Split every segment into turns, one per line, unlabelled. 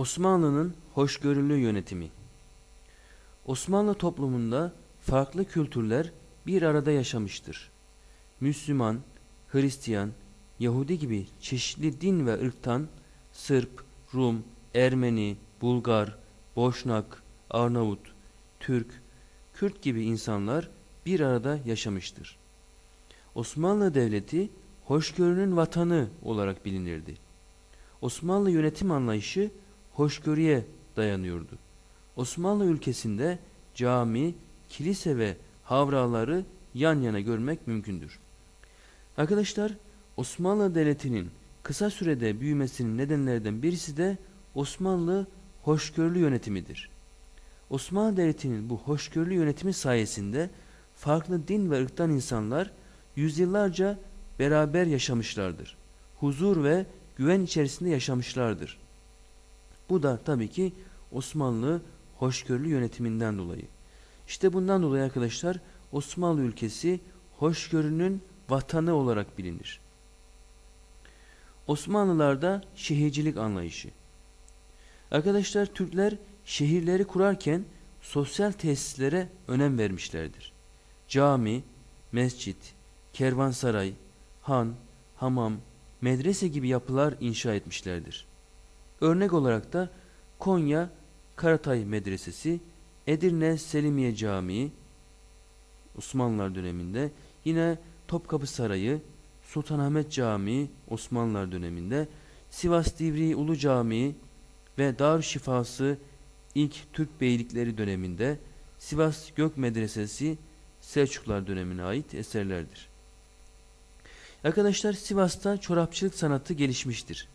Osmanlı'nın hoşgörülü yönetimi Osmanlı toplumunda farklı kültürler bir arada yaşamıştır. Müslüman, Hristiyan, Yahudi gibi çeşitli din ve ırktan Sırp, Rum, Ermeni, Bulgar, Boşnak, Arnavut, Türk, Kürt gibi insanlar bir arada yaşamıştır. Osmanlı Devleti hoşgörünün vatanı olarak bilinirdi. Osmanlı yönetim anlayışı hoşgörüye dayanıyordu. Osmanlı ülkesinde cami, kilise ve havraları yan yana görmek mümkündür. Arkadaşlar Osmanlı Devleti'nin kısa sürede büyümesinin nedenlerden birisi de Osmanlı hoşgörülü yönetimidir. Osmanlı Devleti'nin bu hoşgörülü yönetimi sayesinde farklı din ve ırktan insanlar yüzyıllarca beraber yaşamışlardır. Huzur ve güven içerisinde yaşamışlardır. Bu da tabii ki Osmanlı hoşgörülü yönetiminden dolayı. İşte bundan dolayı arkadaşlar Osmanlı ülkesi hoşgörünün vatanı olarak bilinir. Osmanlılarda şehircilik anlayışı. Arkadaşlar Türkler şehirleri kurarken sosyal tesislere önem vermişlerdir. Cami, mescit, kervansaray, han, hamam, medrese gibi yapılar inşa etmişlerdir. Örnek olarak da Konya Karatay Medresesi, Edirne Selimiye Camii Osmanlılar döneminde, yine Topkapı Sarayı, Sultanahmet Camii Osmanlılar döneminde, Sivas Divriği Ulu Camii ve Darüşşifası ilk Türk beylikleri döneminde, Sivas Gök Medresesi Selçuklar dönemine ait eserlerdir. Arkadaşlar Sivas'ta çorapçılık sanatı gelişmiştir.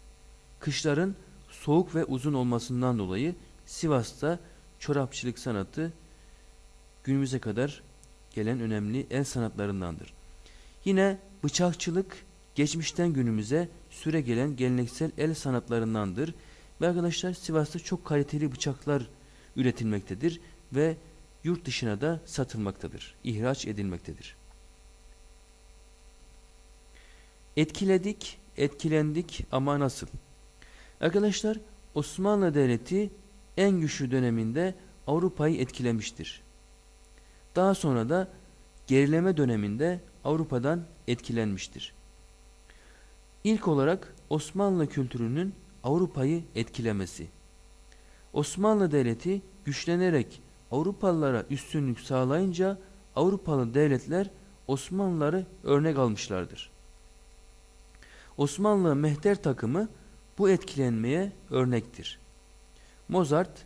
Kışların soğuk ve uzun olmasından dolayı Sivas'ta çorapçılık sanatı günümüze kadar gelen önemli el sanatlarındandır. Yine bıçakçılık geçmişten günümüze süre gelen geleneksel el sanatlarındandır. Ve arkadaşlar Sivas'ta çok kaliteli bıçaklar üretilmektedir ve yurt dışına da satılmaktadır, ihraç edilmektedir. Etkiledik, etkilendik ama nasıl? Arkadaşlar Osmanlı Devleti en güçlü döneminde Avrupa'yı etkilemiştir. Daha sonra da gerileme döneminde Avrupa'dan etkilenmiştir. İlk olarak Osmanlı kültürünün Avrupa'yı etkilemesi. Osmanlı Devleti güçlenerek Avrupalılara üstünlük sağlayınca Avrupalı devletler Osmanlıları örnek almışlardır. Osmanlı mehter takımı bu etkilenmeye örnektir. Mozart,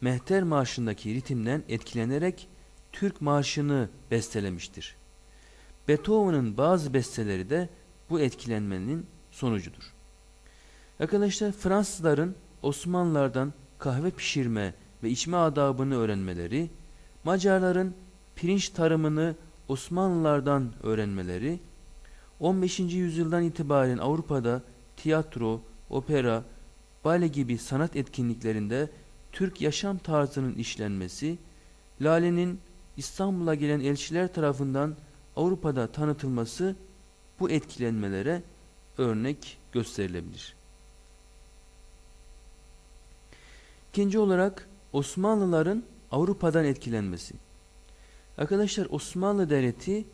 mehter marşındaki ritimden etkilenerek Türk marşını bestelemiştir. Beethoven'ın bazı besteleri de bu etkilenmenin sonucudur. Arkadaşlar Fransızların Osmanlılardan kahve pişirme ve içme adabını öğrenmeleri, Macarların pirinç tarımını Osmanlılardan öğrenmeleri, 15. yüzyıldan itibaren Avrupa'da tiyatro, opera, bale gibi sanat etkinliklerinde Türk yaşam tarzının işlenmesi, Lale'nin İstanbul'a gelen elçiler tarafından Avrupa'da tanıtılması bu etkilenmelere örnek gösterilebilir. İkinci olarak Osmanlıların Avrupa'dan etkilenmesi. Arkadaşlar Osmanlı Devleti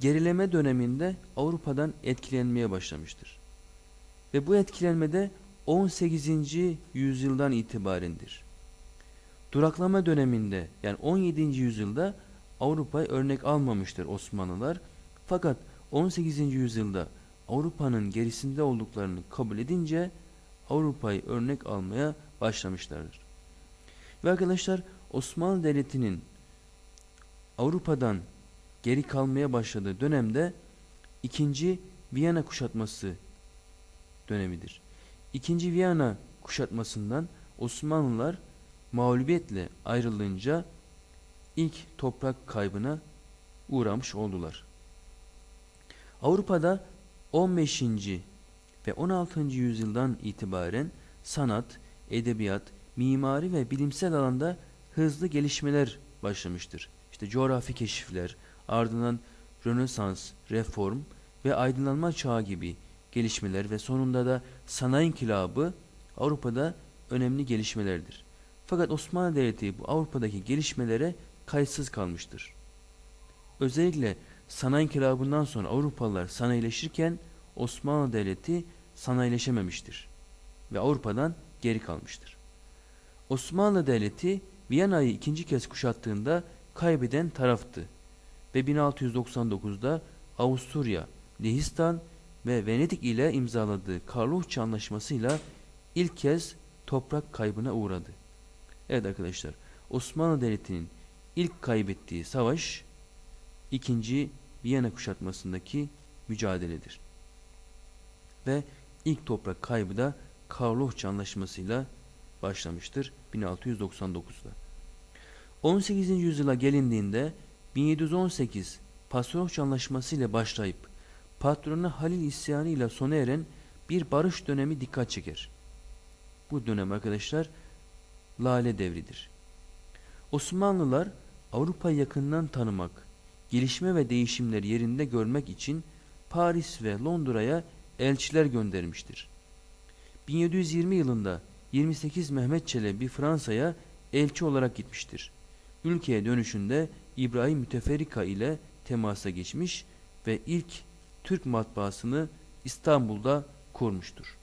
gerileme döneminde Avrupa'dan etkilenmeye başlamıştır. Ve bu etkilenmede 18. yüzyıldan itibarendir. Duraklama döneminde yani 17. yüzyılda Avrupa'yı örnek almamıştır Osmanlılar. Fakat 18. yüzyılda Avrupa'nın gerisinde olduklarını kabul edince Avrupa'yı örnek almaya başlamışlardır. Ve arkadaşlar Osmanlı Devleti'nin Avrupa'dan geri kalmaya başladığı dönemde ikinci Viyana kuşatması dönemidir. İkinci Viyana kuşatmasından Osmanlılar mağlubiyetle ayrılınca ilk toprak kaybına uğramış oldular. Avrupa'da 15. ve 16. yüzyıldan itibaren sanat, edebiyat, mimari ve bilimsel alanda hızlı gelişmeler başlamıştır. İşte coğrafi keşifler, ardından Rönesans, reform ve aydınlanma çağı gibi gelişmeler ve sonunda da sanayi inkılabı Avrupa'da önemli gelişmelerdir. Fakat Osmanlı Devleti bu Avrupa'daki gelişmelere kayıtsız kalmıştır. Özellikle sanayi inkılabından sonra Avrupalılar sanayileşirken Osmanlı Devleti sanayileşememiştir ve Avrupa'dan geri kalmıştır. Osmanlı Devleti Viyana'yı ikinci kez kuşattığında kaybeden taraftı ve 1699'da Avusturya, Lehistan ve Venedik ile imzaladığı Karlofça Anlaşması'yla ilk kez toprak kaybına uğradı. Evet arkadaşlar Osmanlı Devleti'nin ilk kaybettiği savaş ikinci Viyana kuşatmasındaki mücadeledir. Ve ilk toprak kaybı da Karlofça Anlaşması'yla başlamıştır 1699'da. 18. yüzyıla gelindiğinde 1718 Pasofça Anlaşması ile başlayıp patronu Halil isyanı ile sona eren bir barış dönemi dikkat çeker. Bu dönem arkadaşlar Lale devridir. Osmanlılar Avrupa'yı yakından tanımak, gelişme ve değişimleri yerinde görmek için Paris ve Londra'ya elçiler göndermiştir. 1720 yılında 28 Mehmet Çelebi Fransa'ya elçi olarak gitmiştir. Ülkeye dönüşünde İbrahim Müteferrika ile temasa geçmiş ve ilk Türk matbaasını İstanbul'da kurmuştur.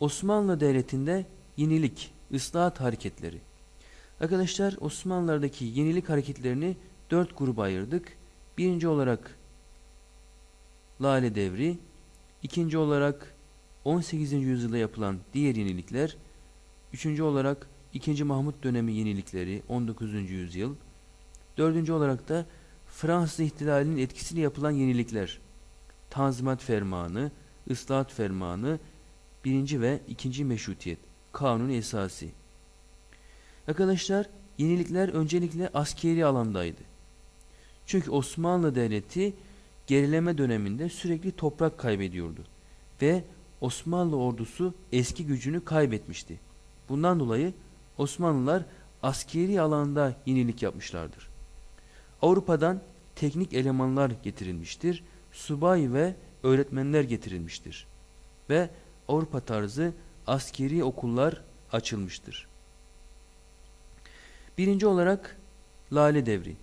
Osmanlı Devleti'nde yenilik, ıslahat hareketleri. Arkadaşlar Osmanlılar'daki yenilik hareketlerini dört gruba ayırdık. Birinci olarak Lale Devri, ikinci olarak 18. yüzyılda yapılan diğer yenilikler, üçüncü olarak 2. Mahmut dönemi yenilikleri 19. yüzyıl, dördüncü olarak da Fransız ihtilalinin etkisiyle yapılan yenilikler, Tanzimat Fermanı, Islahat Fermanı, birinci ve ikinci meşrutiyet, kanun esası. Arkadaşlar yenilikler öncelikle askeri alandaydı. Çünkü Osmanlı Devleti gerileme döneminde sürekli toprak kaybediyordu ve Osmanlı ordusu eski gücünü kaybetmişti. Bundan dolayı Osmanlılar askeri alanda yenilik yapmışlardır. Avrupa'dan teknik elemanlar getirilmiştir. Subay ve öğretmenler getirilmiştir. Ve Avrupa tarzı askeri okullar açılmıştır. Birinci olarak Lale Devri.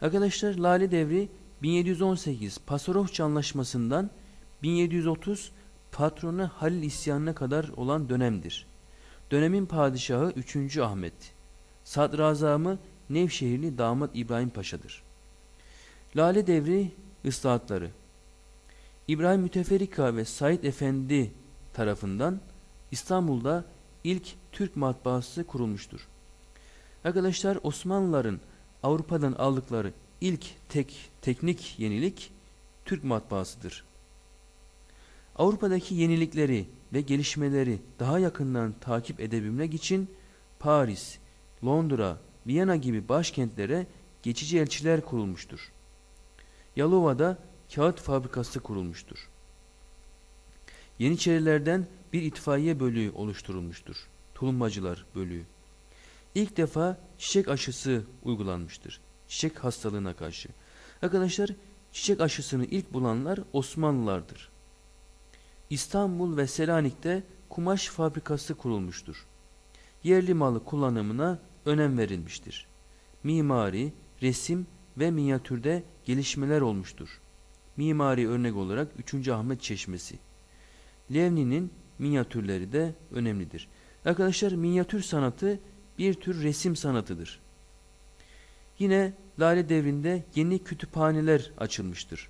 Arkadaşlar Lale Devri 1718 Pasarofça Anlaşması'ndan 1730 patronu Halil isyanına kadar olan dönemdir. Dönemin padişahı 3. Ahmet. Sadrazamı Nevşehirli damat İbrahim Paşa'dır. Lale Devri ıslahatları İbrahim Müteferrika ve Said Efendi tarafından İstanbul'da ilk Türk matbaası kurulmuştur. Arkadaşlar Osmanlıların Avrupa'dan aldıkları ilk tek teknik yenilik Türk matbaasıdır. Avrupa'daki yenilikleri ve gelişmeleri daha yakından takip edebilmek için Paris, Londra, Viyana gibi başkentlere geçici elçiler kurulmuştur. Yalova'da kağıt fabrikası kurulmuştur. Yeniçerilerden bir itfaiye bölüğü oluşturulmuştur. Tulumbacılar bölüğü. İlk defa çiçek aşısı uygulanmıştır. Çiçek hastalığına karşı. Arkadaşlar çiçek aşısını ilk bulanlar Osmanlılardır. İstanbul ve Selanik'te kumaş fabrikası kurulmuştur. Yerli malı kullanımına önem verilmiştir. Mimari, resim ve minyatürde gelişmeler olmuştur. Mimari örnek olarak 3. Ahmet Çeşmesi. Levni'nin minyatürleri de önemlidir. Arkadaşlar minyatür sanatı bir tür resim sanatıdır. Yine Lale devrinde yeni kütüphaneler açılmıştır.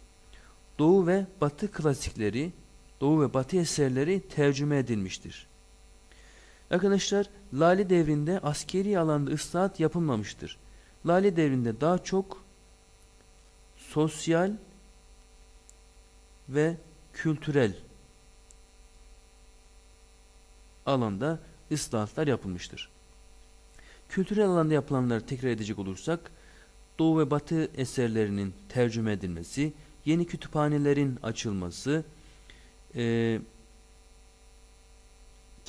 Doğu ve Batı klasikleri, Doğu ve Batı eserleri tercüme edilmiştir. Arkadaşlar Lale devrinde askeri alanda ıslahat yapılmamıştır. Lale devrinde daha çok sosyal ve kültürel alanda ıslahatlar yapılmıştır. Kültürel alanda yapılanları tekrar edecek olursak, Doğu ve Batı eserlerinin tercüme edilmesi, yeni kütüphanelerin açılması, e,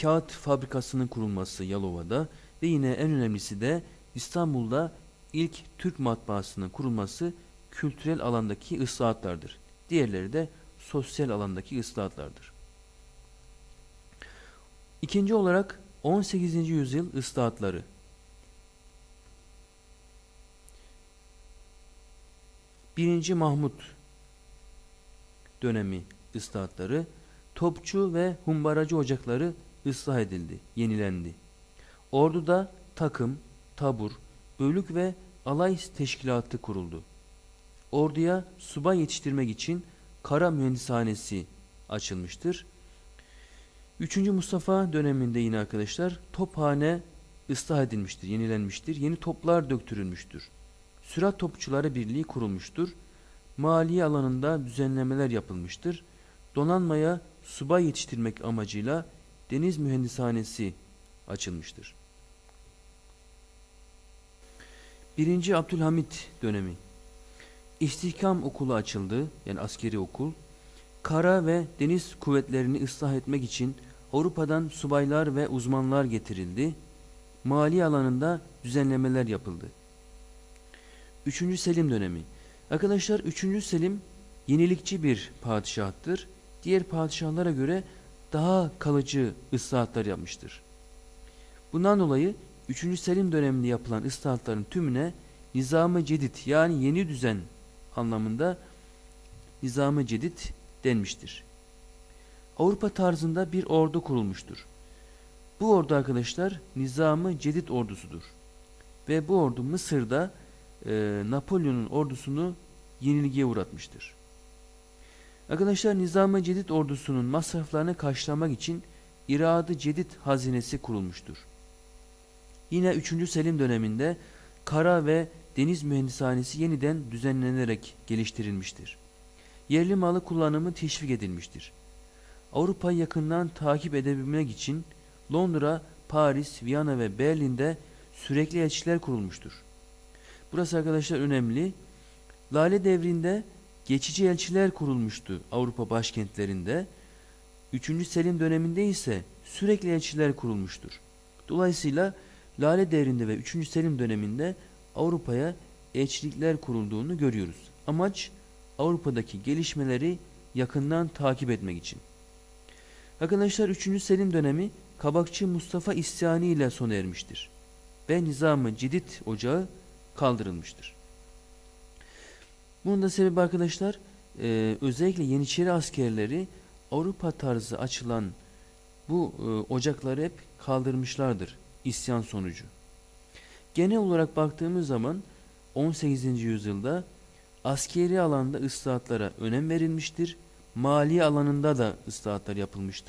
kağıt fabrikasının kurulması Yalova'da ve yine en önemlisi de İstanbul'da ilk Türk matbaasının kurulması kültürel alandaki ıslahatlardır. Diğerleri de sosyal alandaki ıslahatlardır. İkinci olarak 18. yüzyıl ıslahatları. Birinci Mahmut dönemi ıslahatları, topçu ve humbaracı ocakları ıslah edildi, yenilendi. Orduda takım, tabur, bölük ve alay teşkilatı kuruldu. Orduya subay yetiştirmek için kara mühendishanesi açılmıştır. 3. Mustafa döneminde yine arkadaşlar tophane ıslah edilmiştir, yenilenmiştir. Yeni toplar döktürülmüştür. Sürat Topçuları Birliği kurulmuştur. Maliye alanında düzenlemeler yapılmıştır. Donanmaya subay yetiştirmek amacıyla deniz mühendishanesi açılmıştır. 1. Abdülhamit dönemi İstihkam okulu açıldı, yani askeri okul. Kara ve deniz kuvvetlerini ıslah etmek için Avrupa'dan subaylar ve uzmanlar getirildi. Mali alanında düzenlemeler yapıldı. 3. Selim dönemi. Arkadaşlar 3. Selim yenilikçi bir padişahtır. Diğer padişahlara göre daha kalıcı ıslahatlar yapmıştır. Bundan dolayı 3. Selim döneminde yapılan ıslahatların tümüne Nizam-ı Cedid yani yeni düzen anlamında Nizam-ı Cedid denmiştir. Avrupa tarzında bir ordu kurulmuştur. Bu ordu arkadaşlar Nizam-ı Cedid ordusudur. Ve bu ordu Mısır'da e, Napolyon'un ordusunu yenilgiye uğratmıştır. Arkadaşlar Nizam-ı Cedid ordusunun masraflarını karşılamak için İradı Cedid hazinesi kurulmuştur. Yine 3. Selim döneminde kara ve deniz mühendishanesi yeniden düzenlenerek geliştirilmiştir. Yerli malı kullanımı teşvik edilmiştir. Avrupa'yı yakından takip edebilmek için Londra, Paris, Viyana ve Berlin'de sürekli elçiler kurulmuştur. Burası arkadaşlar önemli. Lale devrinde geçici elçiler kurulmuştu Avrupa başkentlerinde. 3. Selim döneminde ise sürekli elçiler kurulmuştur. Dolayısıyla Lale devrinde ve 3. Selim döneminde Avrupa'ya elçilikler kurulduğunu görüyoruz. Amaç Avrupa'daki gelişmeleri yakından takip etmek için. Arkadaşlar 3. Selim dönemi Kabakçı Mustafa isyanı ile sona ermiştir. Ve Nizam-ı Cidid ocağı kaldırılmıştır. Bunun da sebebi arkadaşlar e, özellikle Yeniçeri askerleri Avrupa tarzı açılan bu e, ocakları hep kaldırmışlardır isyan sonucu. Genel olarak baktığımız zaman 18. yüzyılda askeri alanda ıslahatlara önem verilmiştir. Mali alanında da ıslahatlar yapılmıştır.